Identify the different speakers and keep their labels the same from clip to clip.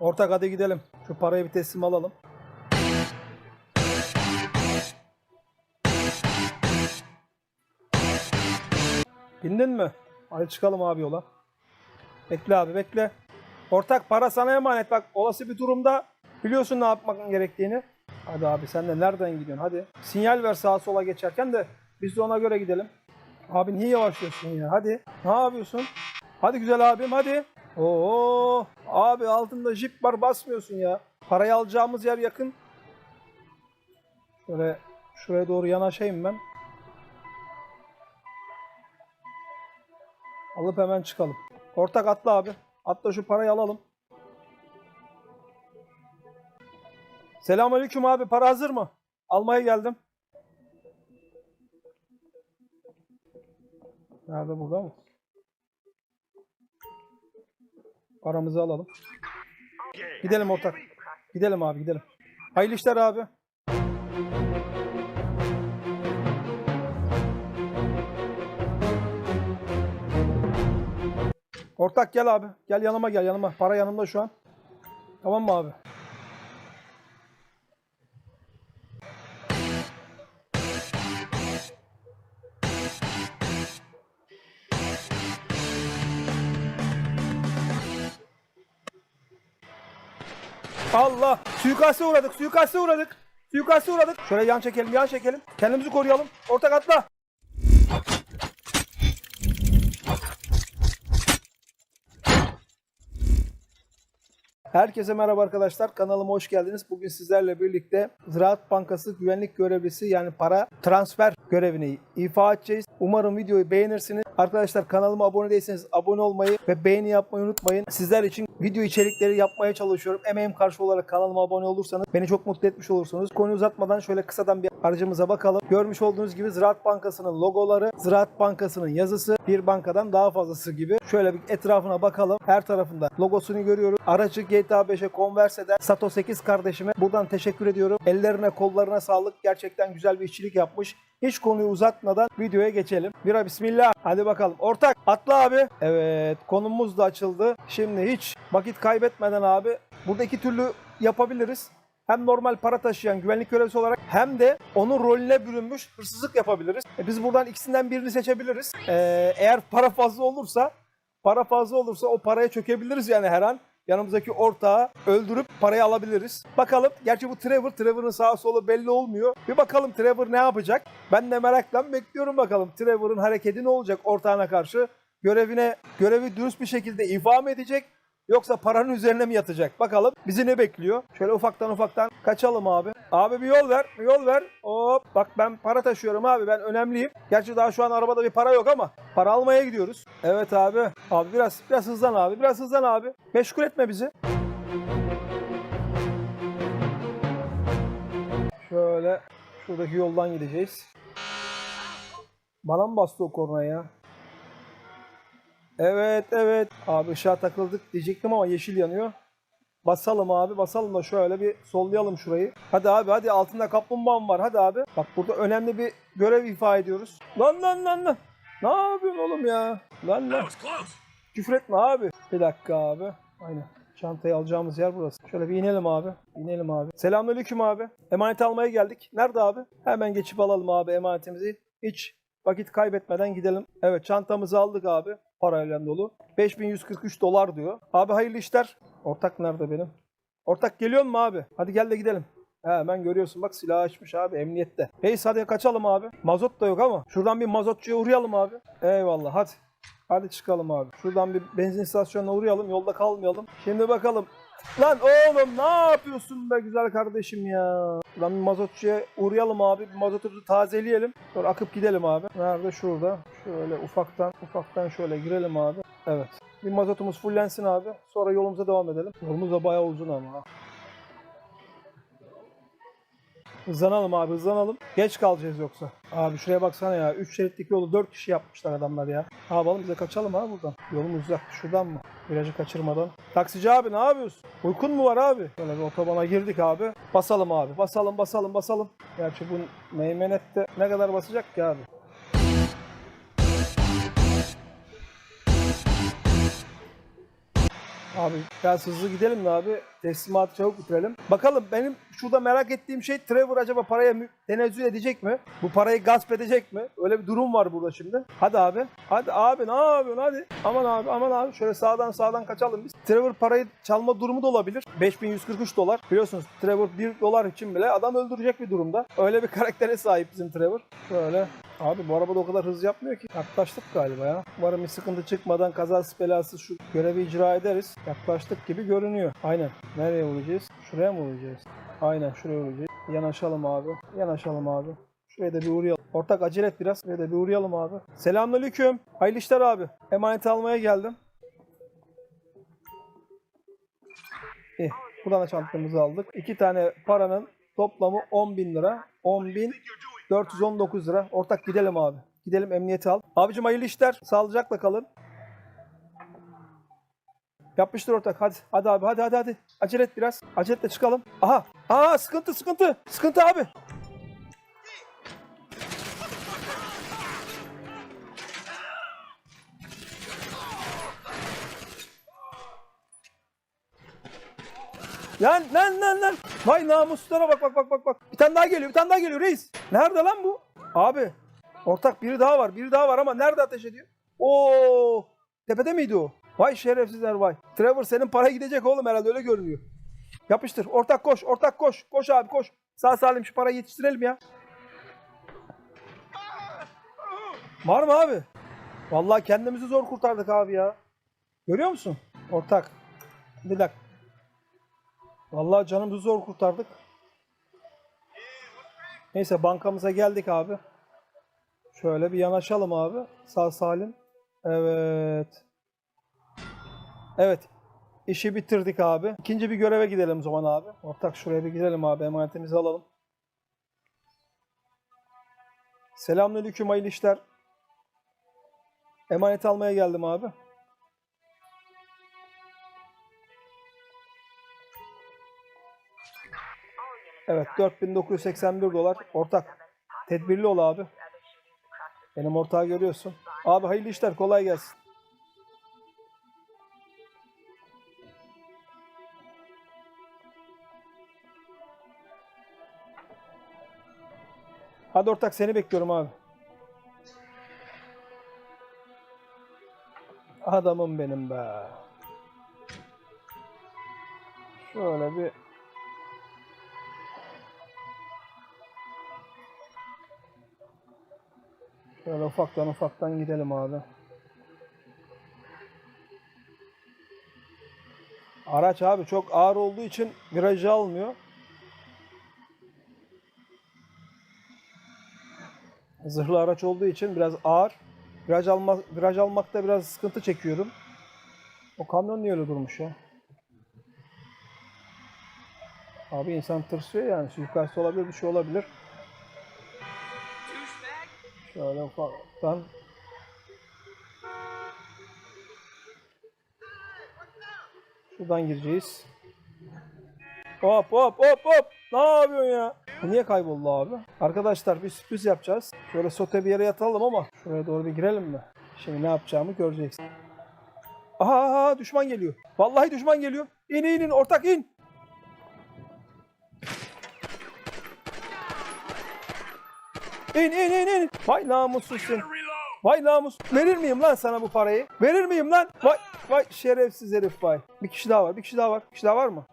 Speaker 1: Ortak hadi gidelim. Şu parayı bir teslim alalım. Bindin mi? Hadi çıkalım abi yola. Bekle abi bekle. Ortak para sana emanet bak olası bir durumda biliyorsun ne yapmak gerektiğini. Hadi abi sen de nereden gidiyorsun hadi. Sinyal ver sağa sola geçerken de biz de ona göre gidelim. Abi niye yavaşlıyorsun ya hadi. Ne yapıyorsun? Hadi güzel abim hadi. Oo abi altında jip var basmıyorsun ya. Parayı alacağımız yer yakın. Şöyle şuraya doğru yanaşayım ben. Alıp hemen çıkalım. Ortak atla abi. Atla şu parayı alalım. Selamünaleyküm abi. Para hazır mı? Almaya geldim. Nerede burada mı? Paramızı alalım. Gidelim ortak. Gidelim abi gidelim. Hayırlı işler abi. Ortak gel abi. Gel yanıma gel yanıma. Para yanımda şu an. Tamam mı abi? Allah! Suikaste uğradık, suikaste uğradık. Suikaste uğradık. Şöyle yan çekelim, yan çekelim. Kendimizi koruyalım. Ortak atla. Herkese merhaba arkadaşlar. Kanalıma hoş geldiniz. Bugün sizlerle birlikte Ziraat Bankası güvenlik görevlisi yani para transfer görevini ifa edeceğiz. Umarım videoyu beğenirsiniz. Arkadaşlar kanalıma abone değilseniz abone olmayı ve beğeni yapmayı unutmayın. Sizler için video içerikleri yapmaya çalışıyorum. Emeğim karşı olarak kanalıma abone olursanız beni çok mutlu etmiş olursunuz. Konuyu uzatmadan şöyle kısadan bir harcımıza bakalım. Görmüş olduğunuz gibi Ziraat Bankası'nın logoları, Ziraat Bankası'nın yazısı bir bankadan daha fazlası gibi. Şöyle bir etrafına bakalım. Her tarafında logosunu görüyoruz. Aracı GTA 5'e konverse eden Sato 8 kardeşime buradan teşekkür ediyorum. Ellerine kollarına sağlık. Gerçekten güzel bir işçilik yapmış. Hiç konuyu uzatmadan videoya geçelim. Bira bismillah. Hadi bakalım. Ortak atla abi. Evet konumuz da açıldı. Şimdi hiç vakit kaybetmeden abi burada iki türlü yapabiliriz. Hem normal para taşıyan güvenlik görevlisi olarak hem de onun rolüne bürünmüş hırsızlık yapabiliriz. E biz buradan ikisinden birini seçebiliriz. Ee, eğer para fazla olursa para fazla olursa o paraya çökebiliriz yani her an. Yanımızdaki ortağı öldürüp parayı alabiliriz. Bakalım. Gerçi bu Trevor. Trevor'ın sağa solu belli olmuyor. Bir bakalım Trevor ne yapacak? Ben de merakla bekliyorum bakalım. Trevor'ın hareketi ne olacak ortağına karşı? Görevine, görevi dürüst bir şekilde ifa mı edecek? Yoksa paranın üzerine mi yatacak? Bakalım bizi ne bekliyor? Şöyle ufaktan ufaktan kaçalım abi. Abi bir yol ver, bir yol ver. Hop bak ben para taşıyorum abi ben önemliyim. Gerçi daha şu an arabada bir para yok ama para almaya gidiyoruz. Evet abi. Abi biraz biraz hızlan abi. Biraz hızlan abi. Meşgul etme bizi. Şöyle şuradaki yoldan gideceğiz. Bana mı bastı o korna ya? Evet evet. Abi ışığa takıldık diyecektim ama yeşil yanıyor. Basalım abi basalım da şöyle bir sollayalım şurayı. Hadi abi hadi altında kaplumbağam var hadi abi. Bak burada önemli bir görev ifa ediyoruz. Lan lan lan lan. Ne yapıyorsun oğlum ya? Lan lan. Küfür etme abi. Bir dakika abi. Aynen. Çantayı alacağımız yer burası. Şöyle bir inelim abi. İnelim abi. Selamünaleyküm abi. Emanet almaya geldik. Nerede abi? Hemen geçip alalım abi emanetimizi. Hiç vakit kaybetmeden gidelim. Evet çantamızı aldık abi. Parayla dolu. 5143 dolar diyor. Abi hayırlı işler. Ortak nerede benim? Ortak geliyor mu abi? Hadi gel de gidelim. He, hemen görüyorsun bak silah açmış abi emniyette. Reis hadi kaçalım abi. Mazot da yok ama. Şuradan bir mazotçuya uğrayalım abi. Eyvallah hadi. Hadi çıkalım abi. Şuradan bir benzin istasyonuna uğrayalım. Yolda kalmayalım. Şimdi bakalım. Lan oğlum ne yapıyorsun be güzel kardeşim ya. Bir mazotçuya uğrayalım abi. Mazotu tazeleyelim. Sonra akıp gidelim abi. Nerede? Şurada. Şöyle ufaktan ufaktan şöyle girelim abi. Evet. Bir mazotumuz fullensin abi. Sonra yolumuza devam edelim. Yolumuz da bayağı uzun ama. Hızlanalım abi hızlanalım. Geç kalacağız yoksa. Abi şuraya baksana ya. 3 şeritlik yolu 4 kişi yapmışlar adamlar ya. Ne yapalım bize kaçalım abi buradan. Yolumuz uzak. Şuradan mı? Virajı kaçırmadan. Taksici abi ne yapıyorsun? Uykun mu var abi? Böyle bir otobana girdik abi. Basalım abi. Basalım basalım basalım. Gerçi bu meymenette ne kadar basacak ki abi? Abi biraz hızlı gidelim mi abi? Teslimatı çabuk bitirelim. Bakalım benim şurada merak ettiğim şey Trevor acaba paraya tenezzül edecek mi? Bu parayı gasp edecek mi? Öyle bir durum var burada şimdi. Hadi abi. Hadi abi ne yapıyorsun hadi. Aman abi aman abi. Şöyle sağdan sağdan kaçalım biz. Trevor parayı çalma durumu da olabilir. 5143 dolar. Biliyorsunuz Trevor 1 dolar için bile adam öldürecek bir durumda. Öyle bir karaktere sahip bizim Trevor. Böyle. Abi bu arabada o kadar hız yapmıyor ki. Yaklaştık galiba ya. Umarım bir sıkıntı çıkmadan kazasız belasız şu görevi icra ederiz. Yaklaştık gibi görünüyor. Aynen. Nereye vuracağız? Şuraya mı vuracağız? Aynen şuraya vuracağız. Yanaşalım abi. Yanaşalım abi. Şuraya da bir uğrayalım. Ortak acele et biraz. Şuraya da bir uğrayalım abi. Selamünaleyküm. Hayırlı işler abi. Emanet almaya geldim. İyi. Buradan da çantamızı aldık. İki tane paranın toplamı 10 bin lira. 10 bin 419 lira. Ortak gidelim abi. Gidelim emniyete al. Abicim hayırlı işler. Sağlıcakla kalın. Yapmıştır ortak. Hadi. Hadi abi. Hadi hadi hadi. Acele et biraz. Aceletle çıkalım. Aha. Aa sıkıntı sıkıntı. Sıkıntı abi. Lan lan lan lan. Vay namuslara bak bak bak bak bak. Bir tane daha geliyor. Bir tane daha geliyor reis. Nerede lan bu? Abi. Ortak biri daha var. Biri daha var ama nerede ateş ediyor? Oo! Tepede miydi o? Vay şerefsizler vay. Trevor senin para gidecek oğlum herhalde öyle görünüyor. Yapıştır. Ortak koş. Ortak koş. Koş abi koş. Sağ salim şu parayı yetiştirelim ya. Var mı abi? Vallahi kendimizi zor kurtardık abi ya. Görüyor musun? Ortak. Bir dakika. Vallahi canımızı zor kurtardık. Neyse bankamıza geldik abi. Şöyle bir yanaşalım abi. Sağ salim. Evet. Evet. İşi bitirdik abi. İkinci bir göreve gidelim zaman abi. Ortak şuraya bir gidelim abi. Emanetimizi alalım. Selamünaleyküm hayırlı işler. Emanet almaya geldim abi. Evet 4981 dolar. Ortak. Tedbirli ol abi. Benim ortağı görüyorsun. Abi hayırlı işler kolay gelsin. Hadi ortak seni bekliyorum abi. Adamım benim be. Şöyle bir Şöyle ufaktan ufaktan gidelim abi. Araç abi çok ağır olduğu için virajı almıyor. Zırhlı araç olduğu için biraz ağır. Viraj, alma, viraj almakta biraz sıkıntı çekiyorum. O kamyon niye öyle durmuş ya? Abi insan tırsıyor yani. Suikast olabilir, bir şey olabilir. Şöyle ufaktan. Şuradan gireceğiz. Hop hop hop hop. Ne yapıyorsun ya? Niye kayboldu abi? Arkadaşlar bir sürpriz yapacağız. Şöyle sote bir yere yatalım ama şuraya doğru bir girelim mi? Şimdi ne yapacağımı göreceksin. Aha, aha düşman geliyor. Vallahi düşman geliyor. İn in in ortak in. İn in in in. Vay namussuz sen. Vay namus. Verir miyim lan sana bu parayı? Verir miyim lan? Vay vay şerefsiz herif vay. Bir kişi daha var. Bir kişi daha var. Bir kişi daha var mı?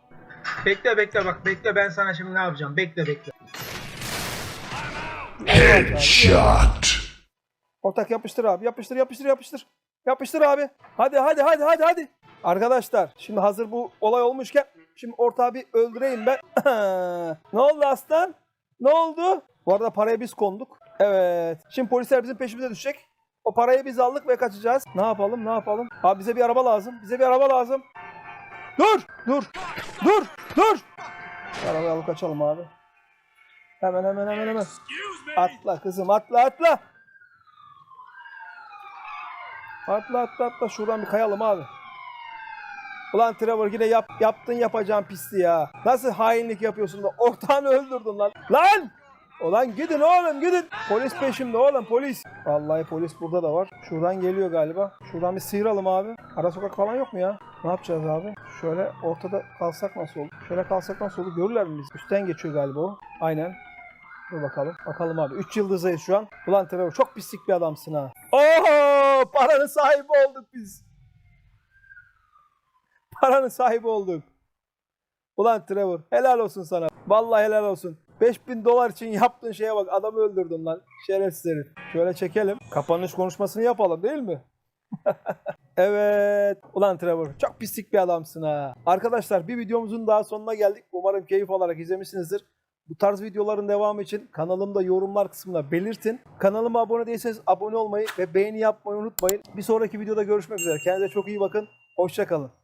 Speaker 2: Bekle bekle bak bekle ben sana şimdi ne yapacağım bekle bekle.
Speaker 3: Headshot.
Speaker 1: Ortak yapıştır abi. Yapıştır yapıştır yapıştır. Yapıştır abi. Hadi hadi hadi hadi hadi. Arkadaşlar şimdi hazır bu olay olmuşken şimdi ortağı bir öldüreyim ben. ne oldu aslan? Ne oldu? Bu arada paraya biz konduk. Evet. Şimdi polisler bizim peşimize düşecek. O parayı biz aldık ve kaçacağız. Ne yapalım ne yapalım? Abi bize bir araba lazım. Bize bir araba lazım. Dur! Dur! Dur! Dur! Arabayı alıp kaçalım abi. Hemen hemen hemen hemen. Atla kızım atla atla. Atla atla atla şuradan bir kayalım abi. Ulan Trevor yine yap, yaptın yapacağın pisti ya. Nasıl hainlik yapıyorsun da ortağını öldürdün lan. Lan! Ulan gidin oğlum gidin. Polis peşimde oğlum polis. Vallahi polis burada da var. Şuradan geliyor galiba. Şuradan bir sıyıralım abi. Ara sokak falan yok mu ya? Ne yapacağız abi? Şöyle ortada kalsak nasıl olur? Şöyle kalsak nasıl olur? Görürler mi biz? Üstten geçiyor galiba o. Aynen. Dur bakalım. Bakalım abi. 3 yıldızayız şu an. Ulan Trevor çok pislik bir adamsın ha. Oho! Paranın sahibi olduk biz. Paranın sahibi olduk. Ulan Trevor helal olsun sana. Vallahi helal olsun. 5000 dolar için yaptığın şeye bak adamı öldürdün lan. Şerefsiz herif. Şöyle çekelim. Kapanış konuşmasını yapalım değil mi? evet. Ulan Trevor çok pislik bir adamsın ha. Arkadaşlar bir videomuzun daha sonuna geldik. Umarım keyif alarak izlemişsinizdir. Bu tarz videoların devamı için kanalımda yorumlar kısmına belirtin. Kanalıma abone değilseniz abone olmayı ve beğeni yapmayı unutmayın. Bir sonraki videoda görüşmek üzere. Kendinize çok iyi bakın. Hoşçakalın.